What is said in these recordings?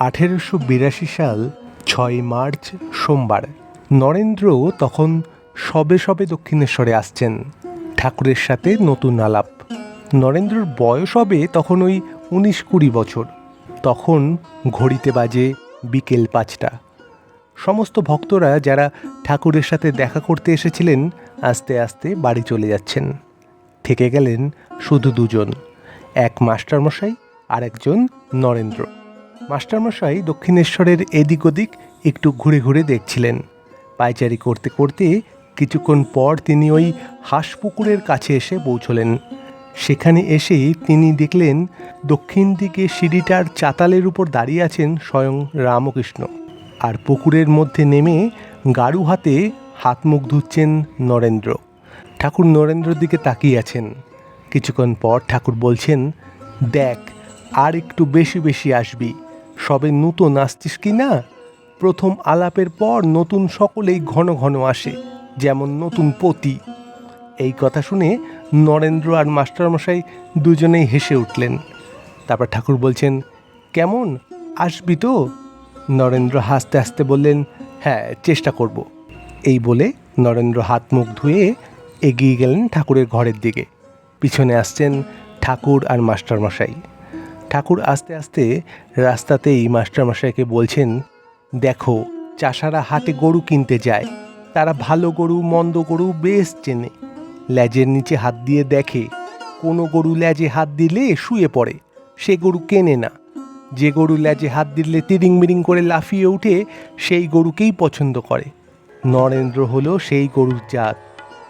আঠেরোশো বিরাশি সাল ছয় মার্চ সোমবার নরেন্দ্র তখন সবে সবে দক্ষিণেশ্বরে আসছেন, ঠাকুরের সাথে নতুন আলাপ। নরেন্দ্রর বয়স হবে তখন ওই উনিশ কুড়ি বছর। তখন ঘড়িতে বাজে বিকেল পাঁচটা। সমস্ত ভক্তরা যারা ঠাকুরের সাথে দেখা করতে এসেছিলেন, আস্তে আস্তে বাড়ি চলে যাচ্ছেন। থেকে গেলেন শুধু দুজন, এক মাস্টারমশাই আর একজন নরেন্দ্র। মাস্টারমশাই দক্ষিণেশ্বরের এদিক ওদিক একটু ঘুরে ঘুরে দেখছিলেন। পায়চারি করতে করতে কিছুক্ষণ পর তিনি ওই হাঁসপুকুরের কাছে এসে পৌঁছলেন। সেখানে এসে তিনি দেখলেন দক্ষিণ দিকে সিঁড়িটার চাতালের উপর দাঁড়িয়ে আছেন স্বয়ং রামকৃষ্ণ। আর পুকুরের মধ্যে নেমে গাড়ু হাতে হাত মুখ ধুচ্ছেন নরেন্দ্র। ঠাকুর নরেন্দ্রর দিকে তাকিয়ে আছেন। কিছুক্ষণ পর ঠাকুর বলছেন, দেখ, আর একটু বেশি বেশি আসবি। সবে নতুন আসছিস কি না? প্রথম আলাপের পর নতুন সকলেই ঘন ঘন আসে, যেমন নতুন পতি। এই কথা শুনে নরেন্দ্র আর মাস্টারমশাই দুজনেই হেসে উঠলেন। তারপর ঠাকুর বলছেন, কেমন? আসবি তো? নরেন্দ্র হাসতে হাসতে বললেন হ্যাঁ চেষ্টা করব। এই বলে নরেন্দ্র হাত মুখ ধুয়ে এগিয়ে গেলেন ঠাকুরের ঘরের দিকে। পিছনে আসছেন ঠাকুর আর মাস্টারমশাই। ঠাকুর আস্তে আস্তে রাস্তাতেই মাস্টারমশাইকে বলছেন, দেখো, চাষারা হাটে গরু কিনতে যায়। তারা ভালো গরু, মন্দ গরু বেশ চেনে। ল্যাজের নিচে হাত দিয়ে দেখে। কোনো গরু ল্যাজে হাত দিলে শুয়ে পড়ে। সে গরু কেনে না। যে গরু ল্যাজে হাত দিলে তিরিং মিরিং করে লাফিয়ে উঠে, সেই গরুকেই পছন্দ করে। নরেন্দ্র হলো সেই গরুর জাত।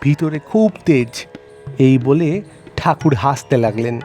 ভিতরে খুব তেজ। এই বলে ঠাকুর হাসতে লাগলেন।